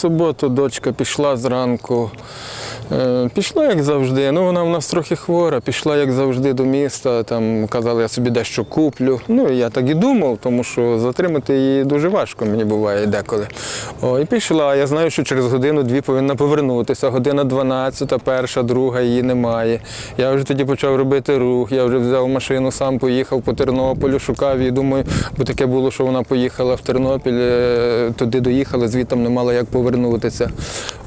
суботу дочка пішла зранку. Е, Пішла, як завжди. Ну, вона в нас трохи хвора, пішла, як завжди, до міста. Там казали, я собі дещо куплю. Ну, я так і думав, тому що затримати її дуже важко мені буває деколи. О, і пішла. Я знаю, що через годину-дві повинна повернутися. Година 12, перша, друга, її немає. Я вже тоді почав робити рух, я вже взяв машину, сам поїхав по Тернополю, шукав її. Думаю, бо таке було, що вона поїхала в Тернопіль, е, туди доїхала, звідти не мала як повернутися.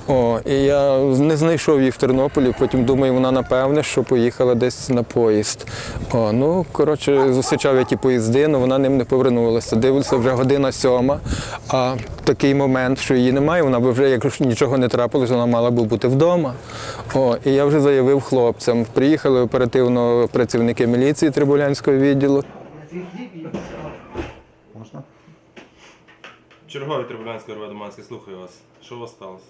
О, і я не знайшов її в Тернополі, потім думаю, вона напевне, що поїхала десь на поїзд. О, ну, коротше, зустрічав я ті поїзди, але вона ним не повернулася. Дивився вже година сьома, а такий момент, що її немає, вона би вже, якщо нічого не трапилось, вона мала би бути вдома. О, і я вже заявив хлопцям. Приїхали оперативно працівники міліції Трибулянського відділу. Можна? Черговий Трибулянський Роведоманський, слухаю вас. Що у вас сталося?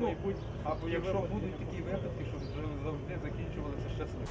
Ну, або якщо будуть такі випадки, щоб завжди закінчувалися щасливо.